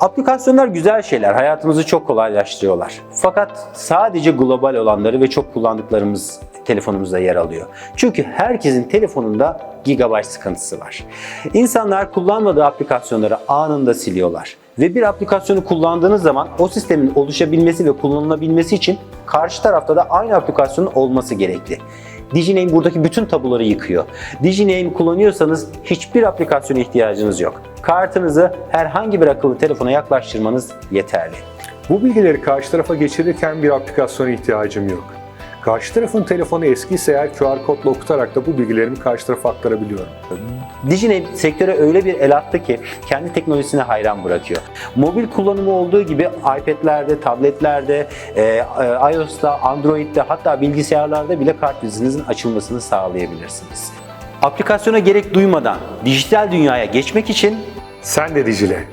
Aplikasyonlar güzel şeyler, hayatımızı çok kolaylaştırıyorlar. Fakat sadece global olanları ve çok kullandıklarımız telefonumuzda yer alıyor. Çünkü herkesin telefonunda gigabayt sıkıntısı var. İnsanlar kullanmadığı aplikasyonları anında siliyorlar. Ve bir aplikasyonu kullandığınız zaman o sistemin oluşabilmesi ve kullanılabilmesi için karşı tarafta da aynı aplikasyonun olması gerekli. DigiName buradaki bütün tabuları yıkıyor. DigiName kullanıyorsanız hiçbir aplikasyona ihtiyacınız yok. Kartınızı herhangi bir akıllı telefona yaklaştırmanız yeterli. Bu bilgileri karşı tarafa geçirirken bir aplikasyona ihtiyacım yok. Karşı tarafın telefonu eskiyse eğer QR kodla okutarak da bu bilgilerimi karşı tarafa aktarabiliyorum. DigiName sektöre öyle bir el attı ki kendi teknolojisine hayran bırakıyor. Mobil kullanımı olduğu gibi iPad'lerde, tabletlerde, e, e, iOS'ta, Android'de hatta bilgisayarlarda bile kart vizinizin açılmasını sağlayabilirsiniz. Aplikasyona gerek duymadan dijital dünyaya geçmek için Sen de Dicile.